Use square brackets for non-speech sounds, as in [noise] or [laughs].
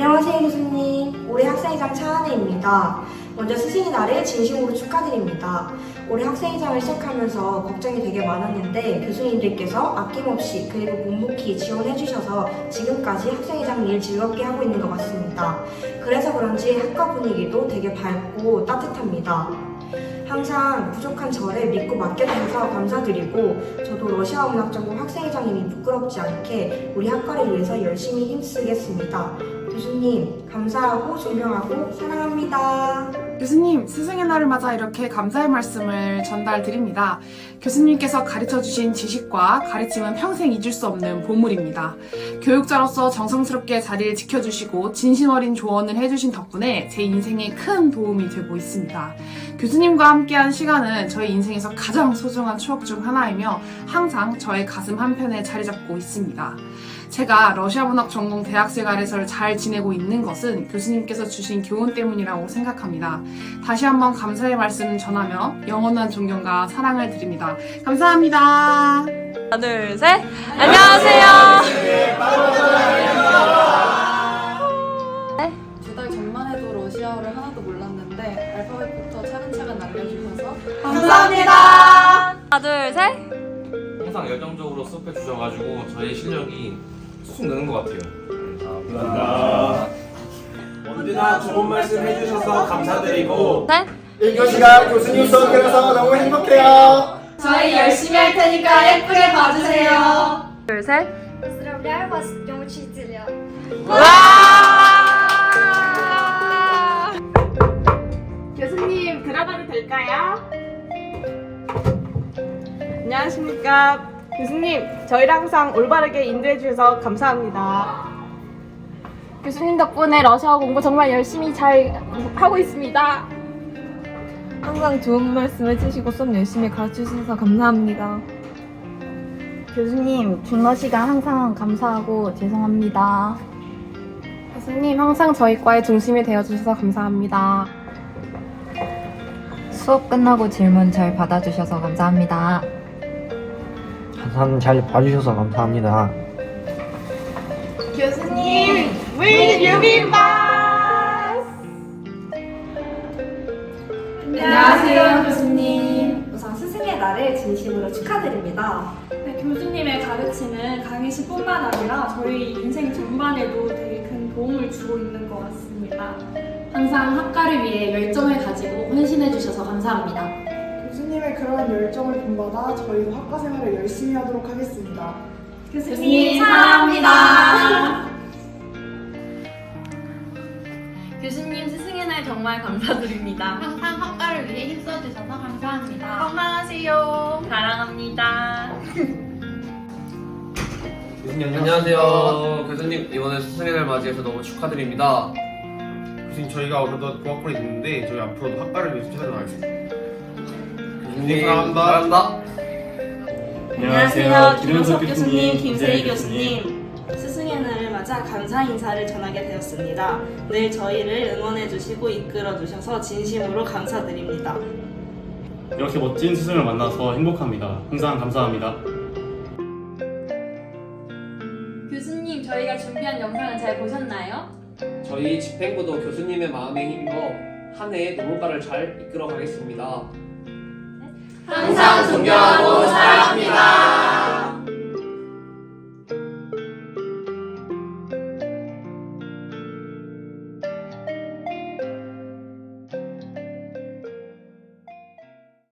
안녕하세요 교수님. 올해 학생회장 차은혜입니다. 먼저 스승의 날을 진심으로 축하드립니다. 올해 학생회장을 시작하면서 걱정이 되게 많았는데 교수님들께서 아낌없이 그리고 묵묵히 지원해주셔서 지금까지 학생회장 일 즐겁게 하고 있는 것 같습니다. 그래서 그런지 학과 분위기도 되게 밝고 따뜻합니다. 항상 부족한 저를 믿고 맡겨주셔서 감사드리고 저도 러시아 문학 전공 학생회장님이 부끄럽지 않게 우리 학과를 위해서 열심히 힘쓰겠습니다. 교수님 감사하고 존경하고 사랑합니다. 교수님, 스승의 날을 맞아 이렇게 감사의 말씀을 전달 드립니다. 교수님께서 가르쳐 주신 지식과 가르침은 평생 잊을 수 없는 보물입니다. 교육자로서 정성스럽게 자리를 지켜주시고 진심 어린 조언을 해주신 덕분에 제 인생에 큰 도움이 되고 있습니다. 교수님과 함께한 시간은 저희 인생에서 가장 소중한 추억 중 하나이며 항상 저의 가슴 한편에 자리 잡고 있습니다. 제가 러시아 문학 전공 대학생활에서 잘 지내고 있는 것은 교수님께서 주신 교훈 때문이라고 생각합니다. 다시 한번 감사의 말씀 전하며 영원한 존경과 사랑을 드립니다. 감사합니다. 하나, 둘, 셋. 안녕하세요. 하나도 몰랐는데 알파벳부터 차근차근 알려주셔서 감사합니다. 하나, 둘, 셋. 항상 열정적으로 수업해 주셔가지고 저희 실력이 쑥 느는 것 같아요. 언제나 좋은 말씀 해주셔서 감사드리고 셋. 1교시가 교수님 수업 들어서 너무 행복해요. 저희 열심히 할 테니까 예쁘게 봐주세요. 둘, 셋. Поздравляю вас с Днем Учителя! 와! 될까요? 안녕하십니까. 교수님, 저희를 항상 올바르게 인도해 주셔서 감사합니다. 교수님 덕분에 러시아어 공부 정말 열심히 잘 하고 있습니다. 항상 좋은 말씀 해주시고 수업 열심히 가르쳐 주셔서 감사합니다. 교수님, 준어 시간 항상 감사하고 죄송합니다. 교수님, 항상 저희 과의 중심이 되어 주셔서 감사합니다. 수업 끝나고 질문 잘 받아주셔서 감사합니다. 항상 잘 봐주셔서 감사합니다. 교수님, we 유빈 안녕하세요 교수님. 우선 스승의 날을 진심으로 축하드립니다. 네, 교수님의 가르침은 강의실뿐만 아니라 저희 인생 전반에도 되게 큰 도움을 주고 있는 것 같습니다. 항상 학과를 위해 열정을 가지고 헌신해 주셔서 감사합니다. 교수님의 그러한 열정을 본받아 저희도 학과 생활을 열심히 하도록 하겠습니다. 교수님 사랑합니다. [laughs] 교수님 스승의 날 정말 감사드립니다. 항상 학과를 위해 힘써주셔서 감사합니다. 건강하세요. 사랑합니다. 교수님 안녕하세요. 교수님 이번에 스승의 날 맞이해서 너무 축하드립니다. 교수님 저희가 어느덧 고학번이 됐는데 저희 앞으로도 학과를 위해서 다하겠습니다. 교수님 사랑합니다. 사랑합니다. 안녕하세요. 김은석 교수님, 김세희 교수님. 스승의 날을 맞아 감사 인사를 전하게 되었습니다. 늘 저희를 응원해 주시고 이끌어 주셔서 진심으로 감사드립니다. 이렇게 멋진 스승을 만나서 행복합니다. 항상 감사합니다. 교수님 저희가 준비한 영상은 잘 보셨나요? 저희 집행부도 교수님의 마음에 힘입어 한 해의 노무과를 잘 이끌어 가겠습니다. 항상 존경하고